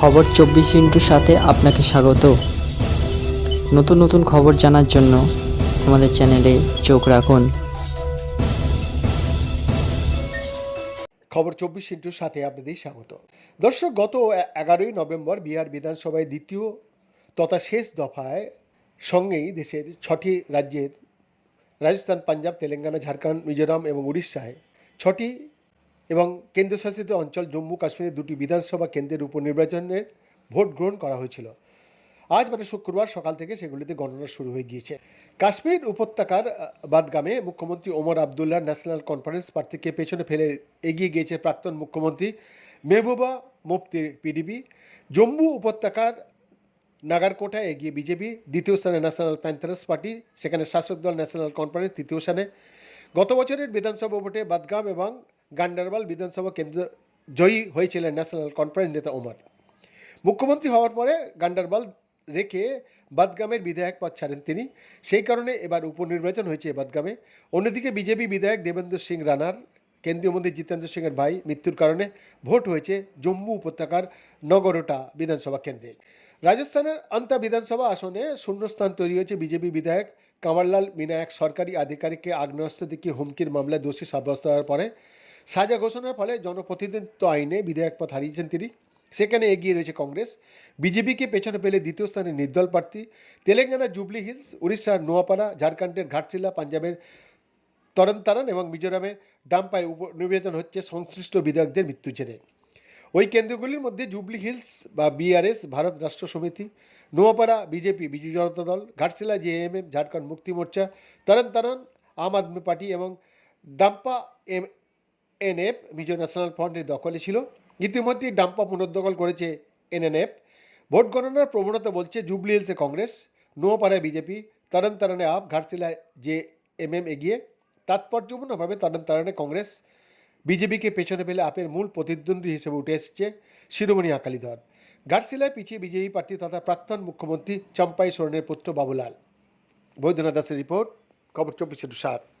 খবর চব্বিশ ইন্টুর সাথে আপনাকে স্বাগত। নতুন নতুন খবর জানার জন্য আমাদের চ্যানেলে চোখ রাখুন। খবর চব্বিশ ইন্টুর সাথে আপনাদের স্বাগত। দর্শক, গত এগারোই নভেম্বর বিহার বিধানসভায় দ্বিতীয় তথা শেষ দফায় সঙ্গেই দেশের ছটি রাজ্যের, রাজস্থান, পাঞ্জাব, তেলেঙ্গানা, ঝাড়খণ্ড, মিজোরাম এবং উড়িষ্যায় ছটি এবং কেন্দ্রশাসিত অঞ্চল জম্মু কাশ্মীরের দুটি বিধানসভা কেন্দ্রের উপনির্বাচনের ভোট গ্রহণ করা হয়েছিল। আজ মানে শুক্রবার সকাল থেকে সেগুলিতে গণনা শুরু হয়ে গিয়েছে। কাশ্মীর উপত্যকার বাদগামে মুখ্যমন্ত্রী ওমর আবদুল্লাহ ন্যাশনাল কনফারেন্স প্রার্থীকে পেছনে ফেলে এগিয়ে গিয়েছে প্রাক্তন মুখ্যমন্ত্রী মেহবুবা মুফতি পিডিবি জম্মু উপত্যকার নাগারকোটায় এগিয়ে বিজেপি দ্বিতীয় স্থানে ন্যাশনাল প্যান্থারাস পার্টি, সেখানে শাসক দল ন্যাশনাল কনফারেন্স তৃতীয় স্থানে। গত বছরের বিধানসভা ভোটে বাদগাম এবং গান্ডারবাল বিধানসভা কেন্দ্র জয়ী হয়েছিলেন ন্যাশনাল কনফারেন্স নেতা ওমর। মুখ্যমন্ত্রী হওয়ার পরে গান্ডারবাল রেখে বাদগামের বিধায়ক পদ ছাড়েন তিনি। সেই কারণে এবার উপনির্বাচন হয়েছে বাদগামে। অন্যদিকে বিজেপি বিধায়ক দেবেন্দ্র সিং রানার, কেন্দ্রীয় মন্ত্রী জিতেন্দ্র সিংয়ের ভাই মৃত্যুর কারণে ভোট হয়েছে জম্মু উপত্যকার নগরোটা বিধানসভা কেন্দ্রে। রাজস্থানের আন্তা বিধানসভা আসনে শূন্যস্থান তৈরি হয়েছে বিজেপি বিধায়ক কামারলাল মিনায়ক সরকারি আধিকারিককে আগ্নেয়াস্ত্র দেখিয়ে হুমকির মামলায় দোষী সাব্যস্ত হওয়ার পরে সাজা ঘোষণার ফলে জনপ্রতিনিধিত্ব আইনে বিধায়ক পদ হারিয়েছেন তিনি। সেখানে এগিয়ে রয়েছে কংগ্রেস। বিজেপিকে পেছনে পেলে দ্বিতীয় স্থানে নির্দল প্রার্থী। তেলেঙ্গানার জুবলি হিলস, উড়িষ্যার নোয়াপাড়া, ঝাড়খণ্ডের ঘাটশিলা, পাঞ্জাবের তরণতারণ এবং মিজোরামের ডাম্পায় উপনির্বাচন হচ্ছে সংশ্লিষ্ট বিধায়কদের মৃত্যু জেরে। ওই কেন্দ্রগুলির মধ্যে জুবলি হিলস বা বিআরএস ভারত রাষ্ট্র সমিতি, নোয়াপাড়া বিজেপি, বিজু জনতা দল, ঘাটশিলা জেএমএম ঝাড়খণ্ড মুক্তি মোর্চা তরণ তারণ আম আদমি পার্টি এবং Dampa M NF Mizo National ফ্রন্টের দখলে ছিল। ইতিমধ্যেই ডাম্পা পুনর্দখল করেছে এনএনএফ। ভোট গণনার প্রবণতা বলছে জুবলি হিলসে কংগ্রেস, নোয়াপাড়ায় বিজেপি, তরণ তারণে আপ, ঘাটশিলায় যে এম এম এগিয়ে। তাৎপর্যপূর্ণভাবে তরণ তারণে কংগ্রেস, বিজেপিকে পেছনে ফেলে আপের মূল প্রতিদ্বন্দ্বী হিসেবে উঠে এসেছে শিরোমণি আকালি দল ঘাটশিলায় পিছিয়ে বিজেপি প্রার্থী তথা প্রাক্তন মুখ্যমন্ত্রী চম্পাই সোরেনের পুত্র বাবুলাল। বৈদ্যনাথ দাসের রিপোর্ট, খবর চব্বিশ সাত।